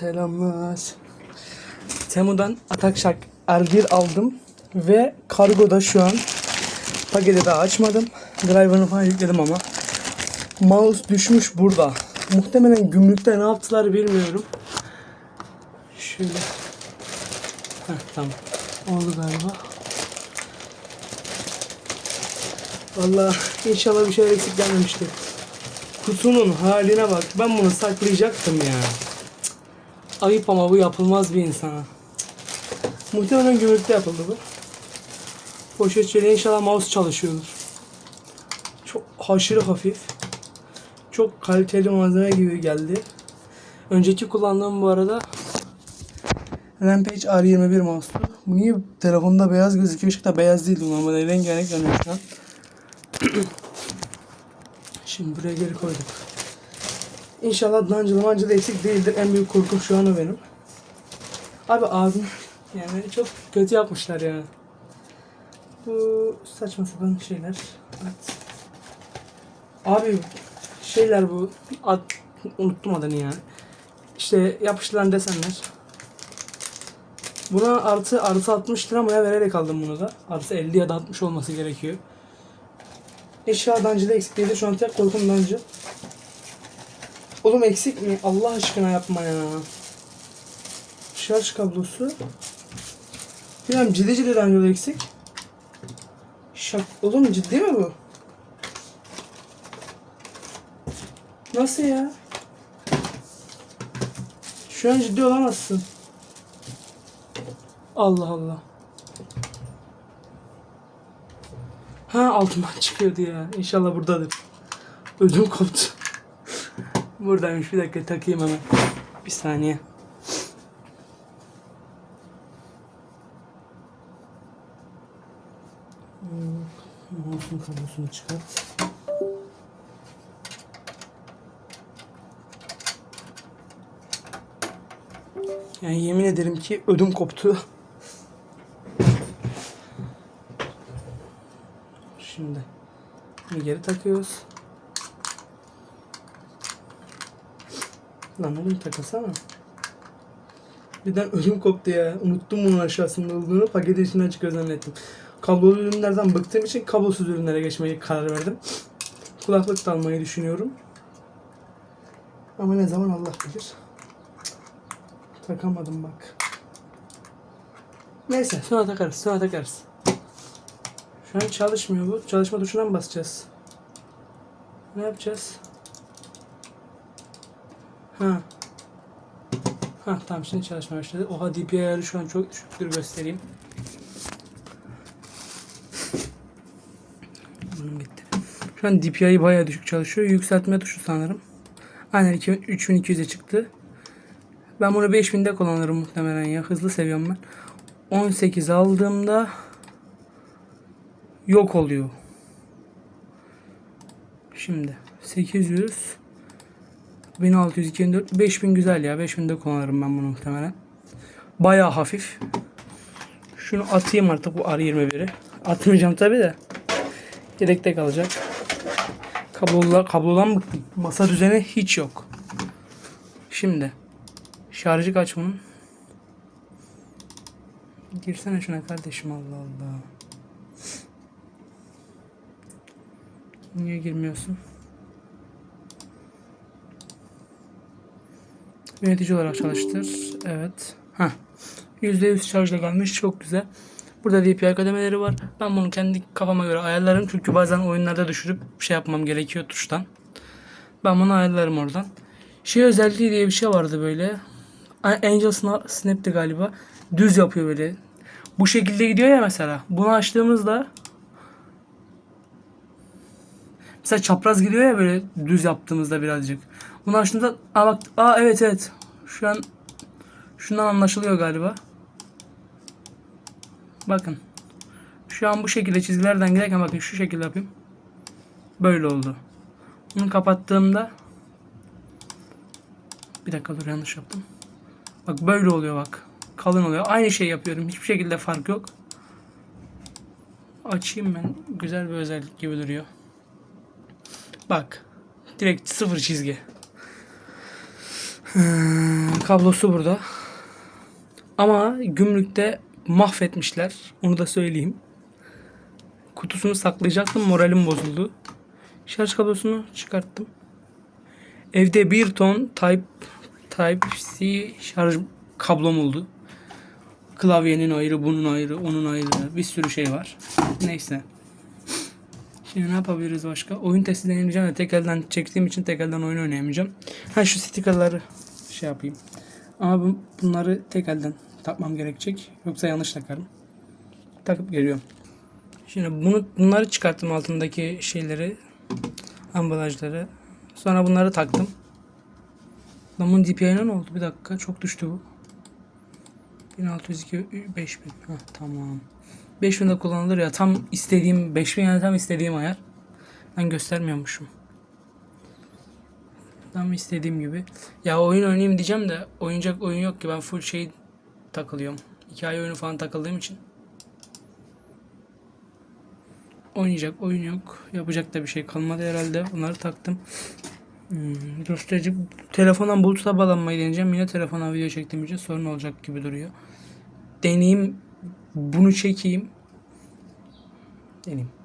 Selamlar. Temu'dan Atak Shark R1 aldım ve kargoda şu an paketi daha açmadım. Driver'ını falan yükledim ama mouse düşmüş burada. Muhtemelen gümrükte ne yaptılar bilmiyorum. Şöyle. Heh, tamam. Oldu galiba. Vallahi inşallah bir şey eksik gelmemiştir. Kutunun haline bak. Ben bunu saklayacaktım ya. Ayıp ama bu yapılmaz bir insana. Muhtemelen gümrükte yapıldı bu. Poşet şöyle inşallah mouse çalışıyordur. Çok aşırı hafif. Çok kaliteli malzeme gibi geldi. Önceki kullandığım bu arada Rampage R21 mouse'tu. Niye telefonda beyaz gözüküyor? Işıkta beyaz değildi normalde. Rengarenk yanıyor şu an. Şimdi buraya geri koyduk. İnşallah dancılı mancılı eksik değildir. En büyük korkum şu an o benim. Abi abim yani çok kötü yapmışlar ya. Bu saçma sapan şeyler. Evet. Abi şeyler bu. Ad, unuttum adını yani. İşte yapıştırılan desenler. Buna artı artı 60 lira mı ya vererek aldım bunu da. Artı 50 ya da 60 olması gerekiyor. Eşya dancıda eksik değildi. Şu an tek korkum dancı. Oğlum eksik mi? Allah aşkına yapma ya. Şarj kablosu. Bilmem ciddi ciddi dancıda eksik. Şak... Oğlum ciddi mi bu? Nasıl ya? Şu an ciddi olamazsın. Allah Allah. Ha altından çıkıyordu ya. İnşallah buradadır. Ödüm koptu. Buradaymış. Bir dakika takayım hemen. Bir saniye. Mouse'un kablosunu çıkart. Yani yemin ederim ki ödüm koptu. Şimdi bunu geri takıyoruz. Lan oğlum takasana. Birden ödüm koptu ya. Unuttum bunun aşağısında olduğunu. Paket içinden çıkıyor zannettim. Kablolu ürünlerden bıktığım için kablosuz ürünlere geçmeye karar verdim. Kulaklık da almayı düşünüyorum. Ama ne zaman Allah bilir. Takamadım bak. Neyse sonra takarız sonra takarız. Şu an çalışmıyor bu. Çalışma tuşuna mı basacağız? Ne yapacağız? Ha. Ha tamam şimdi çalışmaya başladı. Oha DPI ayarı şu an çok düşüktür göstereyim. Bunun gitti. Şu an DPI bayağı düşük çalışıyor. Yükseltme tuşu sanırım. Aynen 2000 3200'e çıktı. Ben bunu 5000'de kullanırım muhtemelen ya. Hızlı seviyorum ben. 18 aldığımda yok oluyor. Şimdi 800 1600 2400 5000 güzel ya. 5000'de kullanırım ben bunu muhtemelen. Bayağı hafif. Şunu atayım artık bu R21'i. Atmayacağım tabi de. Yedekte kalacak. Kablolar, kablodan bıktım. Masa düzeni hiç yok. Şimdi şarjı kaç bunun? Girsene şuna kardeşim Allah Allah. Niye girmiyorsun? Yönetici olarak çalıştır. Evet. Heh. %100 şarjla gelmiş. Çok güzel. Burada DPI kademeleri var. Ben bunu kendi kafama göre ayarlarım. Çünkü bazen oyunlarda düşürüp şey yapmam gerekiyor tuştan. Ben bunu ayarlarım oradan. Şey özelliği diye bir şey vardı böyle. Angel Sna- Snap'ti galiba. Düz yapıyor böyle. Bu şekilde gidiyor ya mesela. Bunu açtığımızda Mesela çapraz gidiyor ya böyle düz yaptığımızda birazcık. Bunu açtığımda aa bak aa evet evet. Şu an şundan anlaşılıyor galiba. Bakın. Şu an bu şekilde çizgilerden giderken bakın şu şekilde yapayım. Böyle oldu. Bunu kapattığımda bir dakika dur yanlış yaptım. Bak böyle oluyor bak. Kalın oluyor. Aynı şey yapıyorum. Hiçbir şekilde fark yok. Açayım ben. Güzel bir özellik gibi duruyor. Bak. Direkt sıfır çizgi. Hmm, kablosu burada. Ama gümrükte mahvetmişler. Onu da söyleyeyim. Kutusunu saklayacaktım. Moralim bozuldu. Şarj kablosunu çıkarttım. Evde bir ton Type Type-C şarj kablom oldu. Klavyenin ayrı, bunun ayrı, onun ayrı. Bir sürü şey var. Neyse. Şimdi ne yapabiliriz başka? Oyun testi deneyeceğim de tek elden çektiğim için tek elden oyun oynayamayacağım. Ha şu stikerleri şey yapayım. Ama bu- bunları tek elden takmam gerekecek. Yoksa yanlış takarım. Takıp geliyorum. Şimdi bunu bunları çıkarttım altındaki şeyleri, ambalajları. Sonra bunları taktım. Lan bunun DPI'ne ne oldu? Bir dakika çok düştü bu. 1602 5000. Hah, tamam. 5000 de kullanılır ya. Tam istediğim 5000 yani tam istediğim ayar. Ben göstermiyormuşum. Tam istediğim gibi. Ya oyun oynayayım diyeceğim de oynayacak oyun yok ki. Ben full şey takılıyorum. Hikaye oyunu falan takıldığım için. Oynayacak oyun yok. Yapacak da bir şey kalmadı herhalde. Bunları taktım. Hmm, gösterici telefondan Bluetooth'a bağlanmayı deneyeceğim. Yine telefona video çektiğim için sorun olacak gibi duruyor. Deneyeyim. Bunu çekeyim. Deneyeyim.